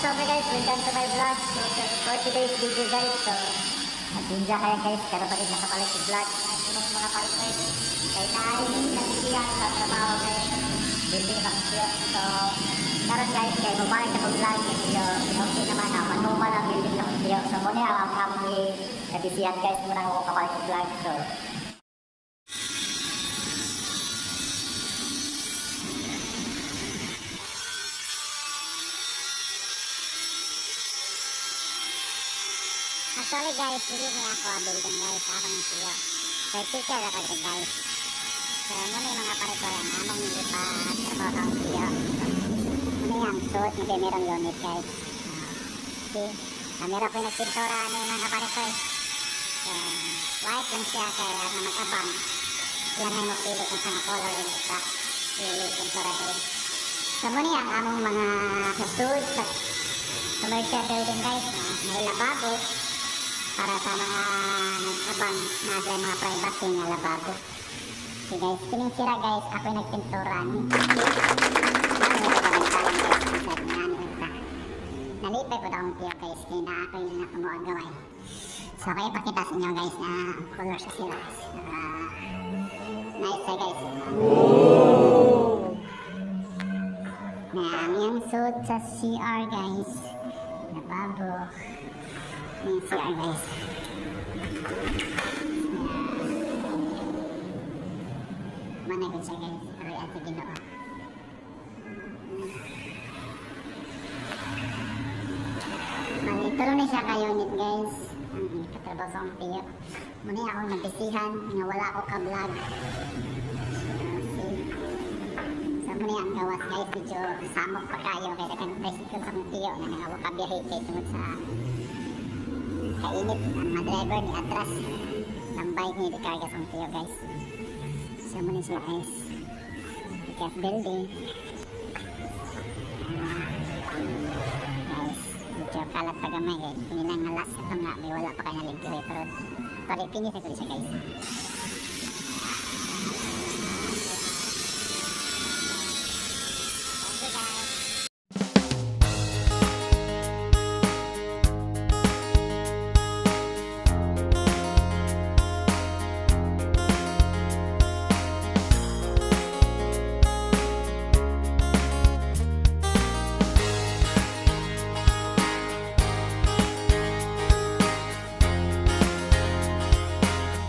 October guys, welcome to my vlog. So, for today's video guys, so nag-enjoy kayo guys, pero bakit nakapalit yung vlog? Ano sa mga palit guys? Kaya naaring nagsiyan sa trabaho guys. Hindi na siya. So, karon guys, kaya mabalik ako vlog. Medyo okay naman ako. Normal lang building lang siya. So, muna ang kami nabisiyan guys. Muna ako kapalit yung vlog. So, Actually guys, hindi niya ako building guys, ako ng siyo. So, teacher ako dito guys. So, muna yung mga pare ko yan, among ipatrabaho ng siyo. Muna yan, suot niya kayo merong unit guys. Uh, see, kamera ko yung nagpintura ano yung mga pare ko eh. So, white lang siya kaya ano mag-abang. Yan ay mapili kung saan color yung isa. Yung pintura ko eh. So, muna yan, among mga suit sa commercial building guys. Uh, may lababo para sa mga nag-abang na sa mga privacy nga lababo. Okay guys, kining sira guys, ako yung nagpintura ni. Ano. Nalipay po daw ang tiyo guys, kaya na ako yung nakumuha gawin. So, kaya pakita sa inyo guys na color sa sira. Uh, nice siya guys. Na ang yung suit sa CR guys. Lababo. Yung CR guys. Mana ko siya guys. Aray ate ginoo. Mali, tulong na siya kayo unit guys. Ang katrabaho sa akong tiyo. Muna akong nabisihan nga wala ako ka-vlog. So, muna ang gawas guys. Medyo samok pa kayo. Kaya kan tricycle sa akong tiyo na nangawa ka biyahe kay tungod sa kainit mga driver ni atras ng bike ni Ricardo sa tiyo guys. So, muna siya guys. Because building. guys, medyo kalat pa gamay eh. Pininang halas ito nga, may wala pa kayo naligyo eh. Pero, pare, pinis ako siya guys.